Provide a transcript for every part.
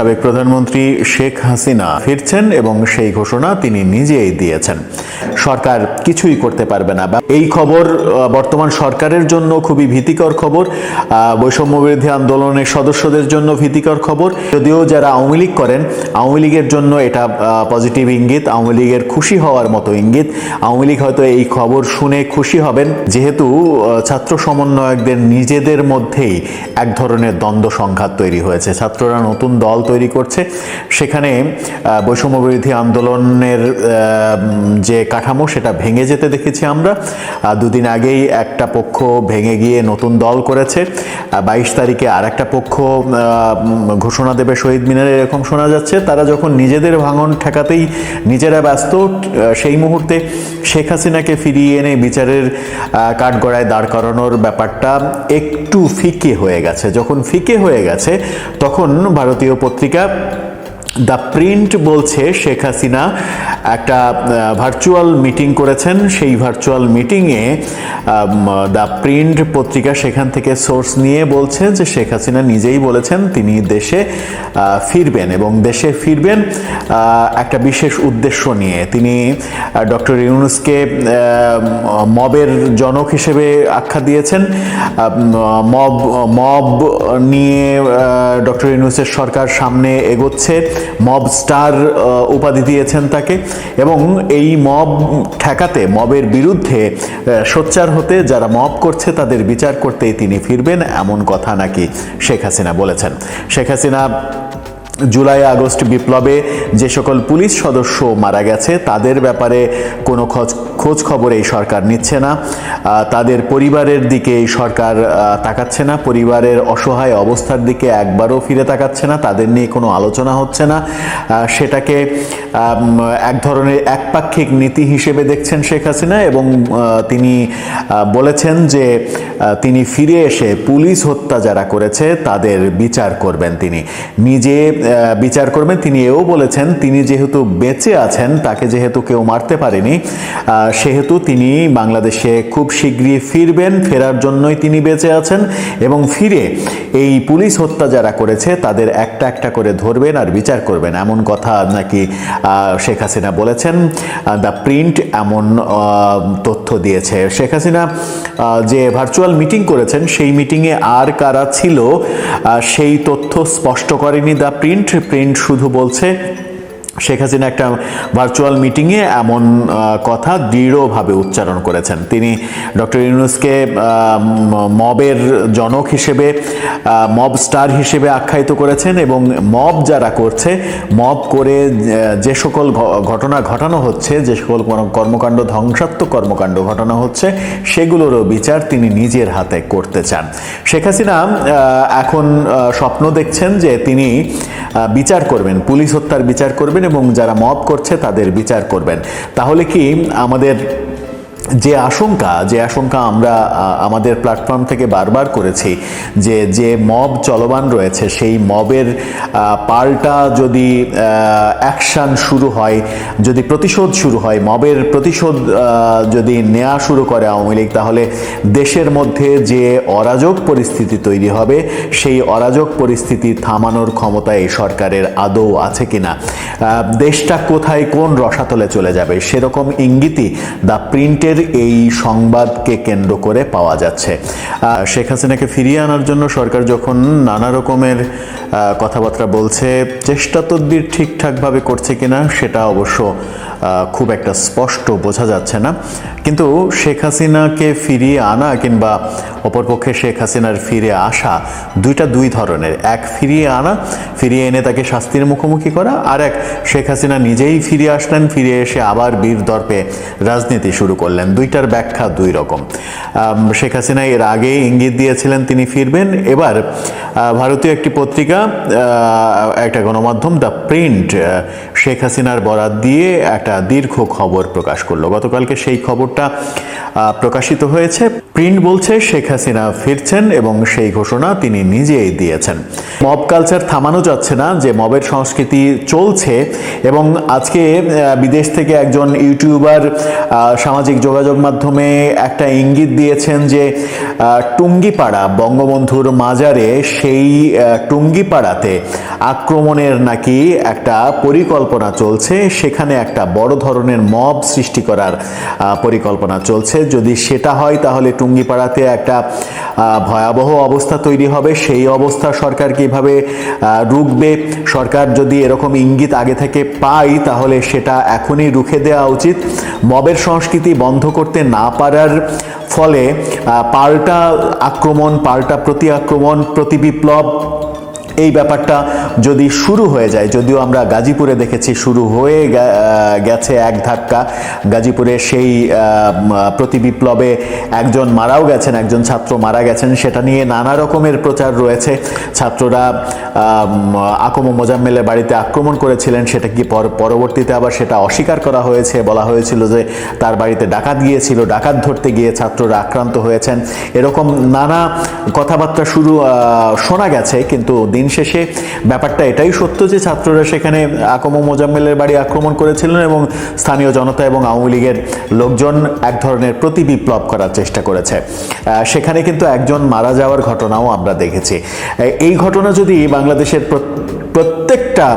সাবেক প্রধানমন্ত্রী শেখ হাসিনা ফিরছেন এবং সেই ঘোষণা তিনি নিজেই দিয়েছেন। সরকার কিছুই করতে পারবে না। এই খবর বর্তমান সরকারের জন্য খুবই ভীতিকর খবর বৈষম্য বিরোধী আন্দোলনের সদস্যদের জন্য ভীতিকর খবর। যদিও যারা আওয়ামী লীগ করেন, আওয়ামী লীগের জন্য এটা পজিটিভ ইঙ্গিত, আওয়ামী লীগের খুশি হওয়ার মতো ইঙ্গিত। আওয়ামী লীগ হয়তো এই খবর শুনে খুশি হবেন। যেহেতু ছাত্র সমন্বয়কদের নিজেদের মধ্যেই এক ধরনের দ্বন্দ্ব সংঘাত তৈরি হয়েছে। ছাত্ররা নতুন দল তৈরি করছে। সেখানে আহ, বৈষম্য বিরোধী আন্দোলনের যে কাঠামো সেটা ভেঙে যেতে দেখেছি আমরা। দুদিন আগেই একটা পক্ষ ভেঙে গিয়ে নতুন দল করেছে। বাইশ তারিখে আর একটা পক্ষ ঘোষণা দেবে শহীদ মিনারে এরকম শোনা যাচ্ছে। তারা যখন নিজেদের ভাঙন ঠেকাতেই নিজেরা ব্যস্ত সেই মুহূর্তে শেখ হাসিনাকে ফিরিয়ে এনে বিচারের কাঠগড়ায় দাঁড় করানোর ব্যাপারটা একটু ফিকে হয়ে গেছে। যখন ফিকে হয়ে গেছে তখন ভারতীয় tiga দ্য প্রিন্ট বলছে শেখ হাসিনা একটা ভার্চুয়াল মিটিং করেছেন। সেই ভার্চুয়াল মিটিংয়ে দ্য প্রিন্ট পত্রিকা সেখান থেকে সোর্স নিয়ে বলছে যে শেখ হাসিনা নিজেই বলেছেন তিনি দেশে ফিরবেন এবং দেশে ফিরবেন একটা বিশেষ উদ্দেশ্য নিয়ে। তিনি ডক্টর ইউনুসকে মবের জনক হিসেবে আখ্যা দিয়েছেন। মব মব নিয়ে ডক্টর ইউনুসের সরকার সামনে এগোচ্ছে। মব স্টার উপাধি দিয়েছেন তাকে। এবং এই মব ঠেকাতে, মবের বিরুদ্ধে সোচ্চার হতে যারা মব করছে, তাদের বিচার করতেই তিনি ফিরবেন, এমন কথা নাকি শেখ হাসিনা বলেছেন। শেখ হাসিনা জুলাই, আগস্ট বিপ্লবে যে সকল পুলিশ সদস্য মারা গেছে, তাদের ব্যাপারে কোনো খোঁজ খোঁজ খবর এই সরকার নিচ্ছে না। তাদের পরিবারের দিকে এই সরকার তাকাচ্ছে না। পরিবারের অসহায় অবস্থার দিকে একবারও ফিরে তাকাচ্ছে না। তাদের নিয়ে কোনো আলোচনা হচ্ছে না। সেটাকে এক ধরনের একপাক্ষিক নীতি হিসেবে দেখছেন শেখ হাসিনা এবং তিনি বলেছেন যে তিনি ফিরে এসে পুলিশ হত্যা যারা করেছে, তাদের বিচার করবেন তিনি। নিজে বিচার করবেন। তিনি এও বলেছেন, তিনি যেহেতু বেঁচে আছেন, তাকে যেহেতু কেউ মারতে পারেনি সেহেতু তিনি বাংলাদেশে খুব শীঘ্রই ফিরবেন, ফেরার জন্যই তিনি বেঁচে আছেন এবং ফিরে এই পুলিশ হত্যা যারা করেছে তাদের একটা একটা করে ধরবেন আর বিচার করবেন। এমন কথা নাকি শেখ হাসিনা বলেছেন। দ্য প্রিন্ট এমন তথ্য দিয়েছে। শেখ হাসিনা যে ভার্চুয়াল মিটিং করেছেন সেই মিটিংয়ে আর কারা ছিল সেই তথ্য স্পষ্ট করেনি দ্য প্রিন্ট। প্রিন্ট শুধু বলছে শেখ হাসিনা একটা ভার্চুয়াল মিটিংয়ে এমন কথা দৃঢ়ভাবে উচ্চারণ করেছেন। তিনি ডক্টর ইউনুসকে মবের জনক হিসেবে মব স্টার হিসেবে আখ্যায়িত করেছেন এবং মব যারা করছে, মব করে যে সকল ঘটনা ঘটানো হচ্ছে, যে সকল কর্মকাণ্ড ধ্বংসাত্মক কর্মকাণ্ড ঘটানো হচ্ছে, সেগুলোরও বিচার তিনি নিজের হাতে করতে চান। শেখ হাসিনা এখন স্বপ্ন দেখছেন যে তিনি বিচার করবেন, পুলিশ হত্যার বিচার করবেন এবং যারা মব করছে তাদের বিচার করবেন। তাহলে কি আমাদের যে আশঙ্কা যে আশঙ্কা আমরা আমাদের প্ল্যাটফর্ম থেকে বারবার করেছি, যে যে মব চলমান রয়েছে, সেই মবের পাল্টা যদি অ্যাকশান শুরু হয়, যদি প্রতিশোধ শুরু হয় মবের প্রতিশোধ যদি নেওয়া শুরু করে আওয়ামী লীগ, তাহলে দেশের মধ্যে যে অরাজক পরিস্থিতি তৈরি হবে, সেই অরাজক পরিস্থিতি থামানোর ক্ষমতা এই সরকারের আদৌ আছে কিনা? দেশটা কোথায় কোন রসাতলে চলে যাবে, সেরকম ইঙ্গিতই দ্য প্রিন্টের এই সংবাদকে কেন্দ্র করে পাওয়া যাচ্ছে। শেখ হাসিনাকে ফিরিয়ে আনার জন্য সরকার যখন নানা রকমের কথাবার্তা বলছে, চেষ্টা তদ্বির ঠিকঠাকভাবে করছে কিনা সেটা অবশ্য খুব একটা স্পষ্ট বোঝা যাচ্ছে না। কিন্তু শেখ হাসিনাকে ফিরিয়ে আনা কিংবা অপরপক্ষে শেখ হাসিনার ফিরে আসা দুইটা দুই ধরনের। এক ফিরিয়ে আনা, ফিরিয়ে এনে তাকে শাস্তির মুখোমুখি করা আর এক শেখ হাসিনা নিজেই ফিরে আসলেন, ফিরে এসে আবার বীর দর্পে রাজনীতি শুরু করলেন। দুইটার ব্যাখ্যা দুই রকম। শেখ হাসিনা এর আগে ইঙ্গিত দিয়েছিলেন তিনি ফিরবেন। এবার ভারতীয় একটি পত্রিকা একটা গণমাধ্যম, দ্য প্রিন্ট শেখ হাসিনার বরাত দিয়ে একটা দীর্ঘ খবর প্রকাশ করল। গতকালকে সেই খবরটা প্রকাশিত হয়েছে। প্রিন্ট বলছে শেখ হাসিনা ফিরছেন এবং সেই ঘোষণা তিনি নিজেই দিয়েছেন। মব কালচার থামানো যাচ্ছে না, যে মবের সংস্কৃতি চলছে এবং আজকে বিদেশ থেকে একজন ইউটিউবার সামাজিক যোগাযোগ মাধ্যমে একটা ইঙ্গিত দিয়েছেন যে টুঙ্গিপাড়া, বঙ্গবন্ধুর মাজারে সেই টুঙ্গিপাড়াতে আক্রমণের নাকি একটা পরিকল্পনা চলছে, সেখানে একটা বড় ধরনের মব সৃষ্টি করার পরিকল্পনা চলছে। যদি সেটা হয় তাহলে টুঙ্গিপাড়াতে একটা ভয়াবহ অবস্থা তৈরি হবে। সেই অবস্থা সরকার কীভাবে রুখবে? সরকার যদি এরকম ইঙ্গিত আগে থেকে পায়, তাহলে সেটা এখনই রুখে দেওয়া উচিত। মবের সংস্কৃতি বন্ধ করতে না পারার ফলে পাল্টা আক্রমণ, পাল্টা প্রতি আক্রমণ, প্রতি বিপ্লব, এই ব্যাপারটা যদি শুরু হয়ে যায়, যদিও আমরা গাজীপুরে দেখেছি শুরু হয়ে গেছে এক ধাক্কা, গাজীপুরে সেই প্রতি বিপ্লবে একজন মারাও গেছেন, একজন ছাত্র মারা গেছেন, সেটা নিয়ে নানা রকমের প্রচার রয়েছে। ছাত্ররা আকম মোজাম্মেলের বাড়িতে আক্রমণ করেছিলেন, সেটা কি পর- পরবর্তীতে আবার সেটা অস্বীকার করা হয়েছে, বলা হয়েছিল যে তার বাড়িতে ডাকাত গিয়েছিল, ডাকাত ধরতে গিয়ে ছাত্ররা আক্রান্ত হয়েছেন। এরকম নানা কথাবার্তা শুরু শোনা গেছে, কিন্তু দিন শেষে ব্যাপারটা এটাই সত্য যে ছাত্ররা সেখানে আকম মোজাম্মেলের বাড়ি আক্রমণ করেছিলেন এবং স্থানীয় জনতা এবং আওয়ামী লীগের লোকজন এক ধরনের প্রতি বিপ্লব করার চেষ্টা করেছে। সেখানে কিন্তু একজন মারা যাওয়ার ঘটনাও আমরা দেখেছি। এই- ঘটনা যদি বাংলাদেশের প্রত্যেকটা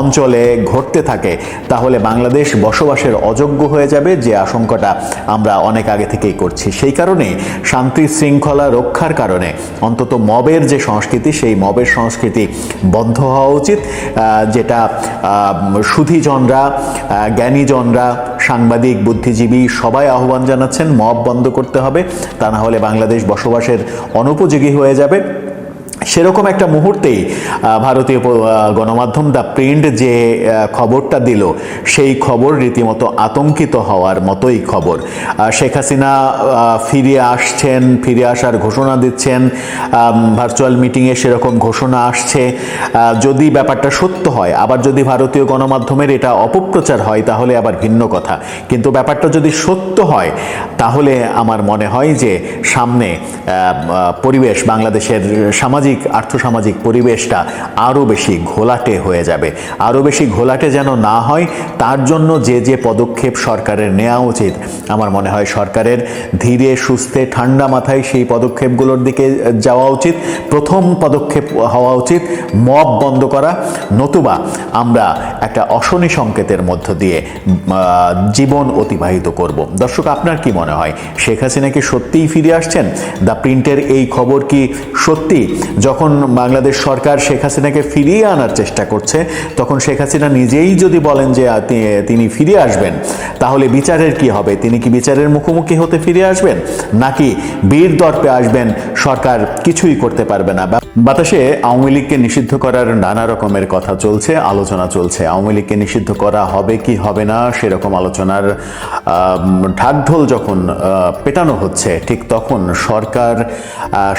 অঞ্চলে ঘটতে থাকে, তাহলে বাংলাদেশ বসবাসের অযোগ্য হয়ে যাবে যে আশঙ্কাটা আমরা অনেক আগে থেকেই করছি। সেই কারণে শান্তি শৃঙ্খলা রক্ষার কারণে অন্তত মবের যে সংস্কৃতি, সেই মবের সংস্কৃতি বন্ধ হওয়া উচিত যেটা সুধীজনরা জ্ঞানীজনরা, সাংবাদিক, বুদ্ধিজীবী সবাই আহ্বান জানাচ্ছেন, মব বন্ধ করতে হবে, তা না হলে বাংলাদেশ বসবাসের অনুপযোগী হয়ে যাবে। সেরকম একটা মুহূর্তেই ভারতীয় গণমাধ্যম দ্য প্রিন্ট যে খবরটা দিল, সেই খবর রীতিমতো আতঙ্কিত হওয়ার মতোই খবর। শেখ হাসিনা ফিরে আসছেন, ফিরে আসার ঘোষণা দিচ্ছেন ভার্চুয়াল মিটিংয়ে সেরকম ঘোষণা আসছে। যদি ব্যাপারটা সত্য হয়, আবার যদি ভারতীয় গণমাধ্যমের এটা অপপ্রচার হয়, তাহলে আবার ভিন্ন কথা। কিন্তু ব্যাপারটা যদি সত্য হয়, তাহলে আমার মনে হয় যে সামনে পরিবেশ, বাংলাদেশের সামাজিক আর্থসামাজিক পরিবেশটা আরও বেশি ঘোলাটে হয়ে যাবে। আরও বেশি ঘোলাটে যেন না হয়, তার জন্য যে যে পদক্ষেপ সরকারের নেওয়া উচিত, আমার মনে হয় সরকারের ধীরে, সুস্থে, ঠান্ডা মাথায় সেই পদক্ষেপগুলোর দিকে যাওয়া উচিত। প্রথম পদক্ষেপ হওয়া উচিত, মব বন্ধ করা, নতুবা আমরা একটা অশনি সংকেতের মধ্য দিয়ে জীবন অতিবাহিত করব। দর্শক, আপনার কি মনে হয়, শেখ হাসিনা কি সত্যিই ফিরে আসছেন? দ্য প্রিন্টের এই খবর কি সত্যি? যখন বাংলাদেশ সরকার শেখ হাসিনাকে ফিরিয়ে আনার চেষ্টা করছে, তখন শেখ হাসিনা নিজেই যদি বলেন যে তিনি ফিরে আসবেন, তাহলে বিচারের কি হবে? তিনি কি বিচারের মুখোমুখি হতে ফিরে আসবেন? নাকি বীর দর্পে আসবেন, সরকার কিছুই করতে পারবে না? বাতাসে আওয়ামী লীগকে নিষিদ্ধ করার নানা রকমের কথা চলছে, আলোচনা চলছে। আওয়ামী লীগকে নিষিদ্ধ করা হবে কি হবে না, সেরকম আলোচনার ঢাকঢোল যখন পেটানো হচ্ছে, ঠিক তখন সরকার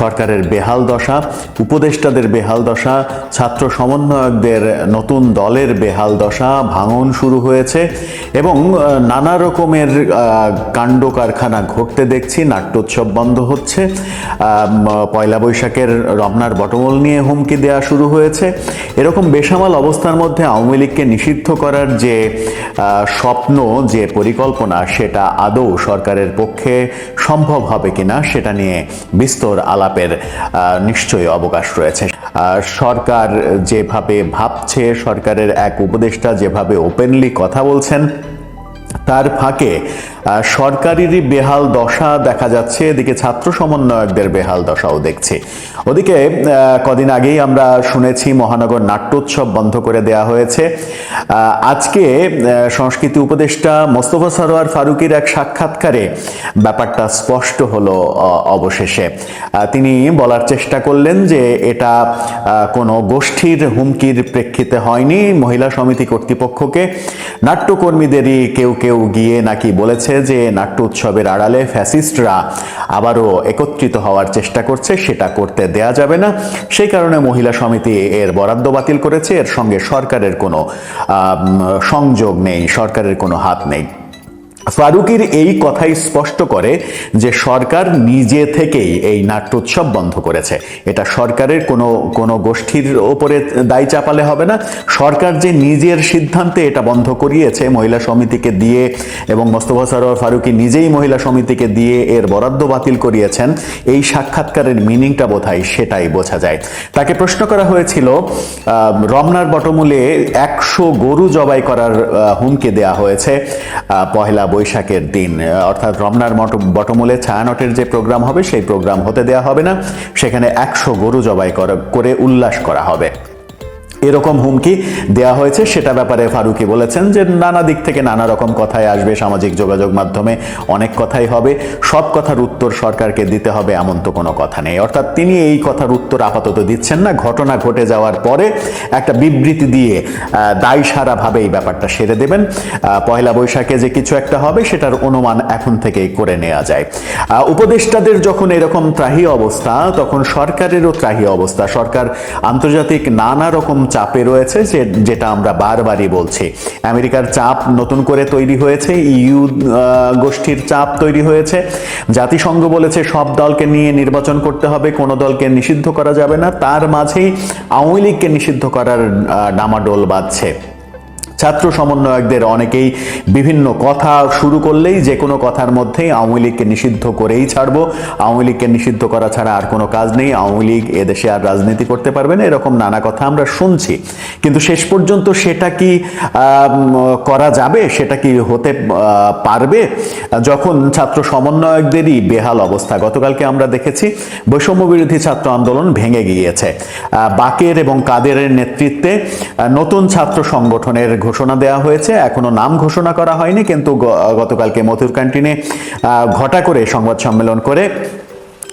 সরকারের বেহাল দশা উপদেষ্টাদের বেহাল দশা, ছাত্র সমন্বয়কদের নতুন দলের বেহাল দশা ভাঙন শুরু হয়েছে এবং নানা রকমের কাণ্ড কারখানা ঘটতে দেখছি, নাট্যোৎসব বন্ধ হচ্ছে। পয়লা বৈশাখের রমনার বটমূল নিয়ে হুমকি দেওয়া শুরু হয়েছে। এরকম বেসামাল অবস্থার মধ্যে আওয়ামী লীগকে নিষিদ্ধ করার যে স্বপ্ন, যে পরিকল্পনা, সেটা আদৌ সরকারের পক্ষে সম্ভব হবে কিনা, সেটা নিয়ে বিস্তর আলাপের নিশ্চয়ই অবকাশ রয়েছে। সরকার যেভাবে ভাবছে সরকারের এক উপদেষ্টা যেভাবে ওপেনলি কথা বলছেন তার ফাঁকে সরকারেরই বেহাল দশা দেখা যাচ্ছে। এদিকে ছাত্র সমন্বয়কদের বেহাল দশাও দেখছি। ওদিকে কদিন আগেই আমরা শুনেছি মহানগর নাট্যোৎসব বন্ধ করে দেয়া হয়েছে। আজকে সংস্কৃতি উপদেষ্টা মোস্তফা সরোয়ার ফারুকির এক সাক্ষাৎকারে ব্যাপারটা স্পষ্ট হলো অবশেষে। তিনি বলার চেষ্টা করলেন যে এটা কোনো গোষ্ঠীর হুমকির প্রেক্ষিতে হয়নি। মহিলা সমিতি কর্তৃপক্ষকে নাট্যকর্মীদেরই কেউ কেউ গিয়ে নাকি বলেছে যে নাট্য উৎসবের আড়ালে ফ্যাসিস্টরা আবারও একত্রিত হওয়ার চেষ্টা করছে, সেটা করতে দেয়া যাবে না। সেই কারণে মহিলা সমিতি এর বরাদ্দ বাতিল করেছে। এর সঙ্গে সরকারের কোনো সংযোগ নেই, সরকারের কোনো হাত নেই। ফারুকির এই কথাই স্পষ্ট করে যে সরকার নিজে থেকেই এই নাট্যোৎসব বন্ধ করেছে। এটা সরকারের কোনো কোনো গোষ্ঠীর ওপরে দায় চাপালে হবে না। সরকার যে নিজের সিদ্ধান্তে এটা বন্ধ করিয়েছে মহিলা সমিতিকে দিয়ে এবং মোস্তফা সরোয়ার ফারুকি নিজেই মহিলা সমিতিকে দিয়ে এর বরাদ্দ বাতিল করিয়েছেন, এই সাক্ষাৎকারের মিনিংটা বোধহয় সেটাই বোঝা যায়। তাকে প্রশ্ন করা হয়েছিল রমনার বটমূলে একশো গরু জবাই করার হুমকি দেয়া হয়েছে পহেলা বৈশাখের দিন। অর্থাৎ রমনার মট- বটমূলে ছায়ানটের যে প্রোগ্রাম হবে, সেই প্রোগ্রাম হতে দেওয়া হবে না। সেখানে একশো গরু জবাই করা- উল্লাস করা হবে। এরকম হুমকি দেয়া হয়েছে, সেটা ব্যাপারে ফারুকি বলেছেন যে নানা দিক থেকে নানা রকম কথাই আসবে, সামাজিক যোগাযোগ মাধ্যমে অনেক কথাই হবে, সব কথার উত্তর সরকারকে দিতে হবে এমন তো কোনো কথা নেই। অর্থাৎ তিনি এই কথার উত্তর আপাতত দিচ্ছেন না, ঘটনা ঘটে যাওয়ার পরে একটা বিবৃতি দিয়ে দায় সারাভাবে এই ব্যাপারটা সেরে দেবেন। পয়লা বৈশাখে যে কিছু একটা হবে, সেটার অনুমান এখন থেকেই করে নেওয়া যায়। উপদেষ্টাদের যখন এরকম ত্রাহি অবস্থা, তখন সরকারেরও ত্রাহি অবস্থা। সরকার আন্তর্জাতিক নানা রকম চাপে রয়েছে, যে যেটা আমরা বারবারই বলছি। আমেরিকার চাপ নতুন করে তৈরি হয়েছে, ইউ গোষ্ঠীর চাপ তৈরি হয়েছে। জাতিসংঘ বলেছে সব দলকে নিয়ে নির্বাচন করতে হবে, কোনো দলকে নিষিদ্ধ করা যাবে না। তার মাঝেই আওয়ামী লীগকে নিষিদ্ধ করার ডামাডোল বাজছে ছাত্র সমন্বয়কদের অনেকেই বিভিন্ন কথা শুরু করলেই যে কোনো কথার মধ্যেই আওয়ামী লীগকে নিষিদ্ধ করেই ছাড়ব। আওয়ামী লীগকে নিষিদ্ধ করা ছাড়া আর কোনো কাজ নেই। আওয়ামী লীগ এদেশে আর রাজনীতি করতে পারবে না। এরকম নানা কথা আমরা শুনছি। কিন্তু শেষ পর্যন্ত সেটা কি করা যাবে? সেটা কি হতে পারবে? যখন ছাত্র সমন্বয়কদেরই বেহাল অবস্থা। গতকালকে আমরা দেখেছি বৈষম্য বিরোধী ছাত্র আন্দোলন ভেঙে গিয়েছে। বাকের এবং কাদেরের নেতৃত্বে নতুন ছাত্র সংগঠনের ঘোষণা দেওয়া হয়েছে। এখনও নাম ঘোষণা করা হয়নি, কিন্তু গতকালকে মথুর ক্যান্টিনে ঘটা করে সংবাদ সম্মেলন করে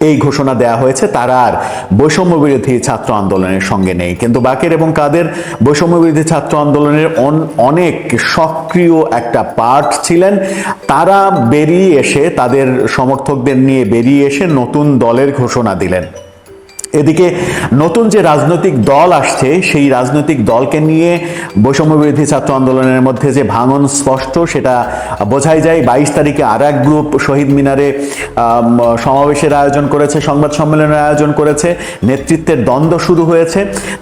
এই ঘোষণা দেয়া হয়েছে। তারা আর বৈষম্য বিরোধী ছাত্র আন্দোলনের সঙ্গে নেই। কিন্তু বাকের এবং কাদের বৈষম্য বিরোধী ছাত্র আন্দোলনের অন- অনেক সক্রিয় একটা পার্ট ছিলেন। তারা বেরিয়ে এসে, তাদের সমর্থকদের নিয়ে বেরিয়ে এসে নতুন দলের ঘোষণা দিলেন। এদিকে নতুন যে রাজনৈতিক দল আসছে, সেই রাজনৈতিক দলকে নিয়ে বৈষম্য বিরোধী ছাত্র আন্দোলনের মধ্যে যে ভাঙন স্পষ্ট, সেটা বোঝাই যায়। বাইশ তারিখে আর এক গ্রুপ শহীদ মিনারে সমাবেশের আয়োজন করেছে, সংবাদ সম্মেলনের আয়োজন করেছে। নেতৃত্বের দ্বন্দ্ব শুরু হয়েছে।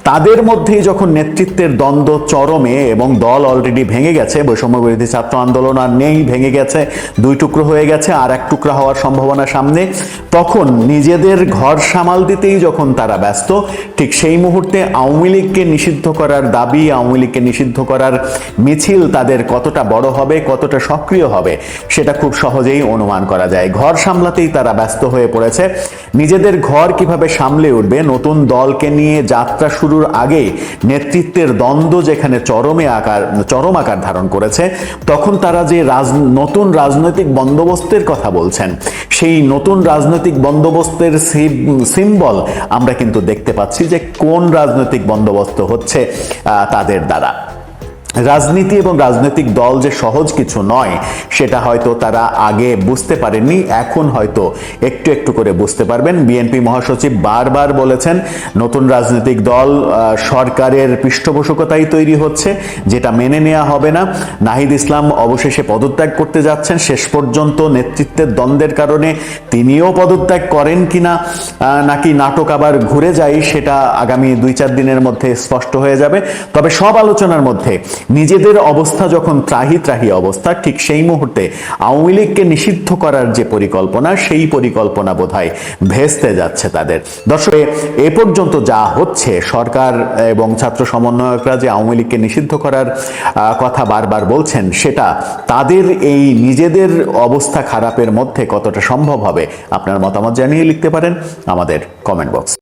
তাদের মধ্যেই যখন নেতৃত্বের দ্বন্দ্ব চরমে এবং দল অলরেডি ভেঙে গেছে বৈষম্য বিরোধী ছাত্র আন্দোলন আর নেই, ভেঙে গেছে, দুই টুকরো হয়ে গেছে আর এক টুকরা হওয়ার সম্ভাবনা সামনে, তখন নিজেদের ঘর সামাল দিতেই যখন তারা ব্যস্ত, ঠিক সেই মুহূর্তে আওয়ামী লীগকে নিষিদ্ধ করার দাবি, আওয়ামী লীগকে নিষিদ্ধ করার মিছিল তাদের কতটা বড় হবে, কতটা সক্রিয় হবে, সেটা খুব সহজেই অনুমান করা যায়। ঘর সামলাতেই তারা ব্যস্ত হয়ে পড়েছে। নিজেদের ঘর কীভাবে সামলে উঠবে, নতুন দলকে নিয়ে যাত্রা শুরুর আগে নেতৃত্বের দ্বন্দ্ব যেখানে চরমে আকার, চরম আকার ধারণ করেছে, তখন তারা যে রাজ, নতুন রাজনৈতিক বন্দোবস্তের কথা বলছেন, সেই নতুন রাজনৈতিক বন্দোবস্তের সিম্বল আমরা কিন্তু দেখতে পাচ্ছি যে কোন রাজনৈতিক বন্দোবস্ত হচ্ছে তাদের দ্বারা। রাজনীতি এবং রাজনৈতিক দল যে সহজ কিছু নয় সেটা হয়তো তারা আগে বুঝতে পারেননি এখন হয়তো একটু একটু করে বুঝতে পারবেন। বিএনপি মহাসচিব বারবার বলেছেন নতুন রাজনৈতিক দল সরকারের পৃষ্ঠপোষকতাই তৈরি হচ্ছে যেটা মেনে নেওয়া হবে না। নাহিদ ইসলাম অবশেষে পদত্যাগ করতে যাচ্ছেন শেষ পর্যন্ত নেতৃত্বের দ্বন্দ্বের কারণে তিনিও পদত্যাগ করেন কিনা আহ, নাকি নাটক আবার ঘুরে যায় সেটা আগামী দুই চার দিনের মধ্যে স্পষ্ট হয়ে যাবে। তবে সব আলোচনার মধ্যে নিজেদের অবস্থা যখন ত্রাহি ত্রাহি অবস্থা, ঠিক সেই মুহূর্তে আওয়ামী লীগকে নিষিদ্ধ করার যে পরিকল্পনা, সেই পরিকল্পনা বোধহয় ভেস্তে যাচ্ছে তাদের। দর্শক, এ পর্যন্ত যা হচ্ছে, সরকার এবং ছাত্র সমন্বয়করা যে আওয়ামী লীগকে নিষিদ্ধ করার কথা বারবার বলছেন, সেটা তাদের এই নিজেদের অবস্থা খারাপের মধ্যে কতটা সম্ভব হবে, আপনার মতামত জানিয়ে লিখতে পারেন আমাদের কমেন্ট বক্স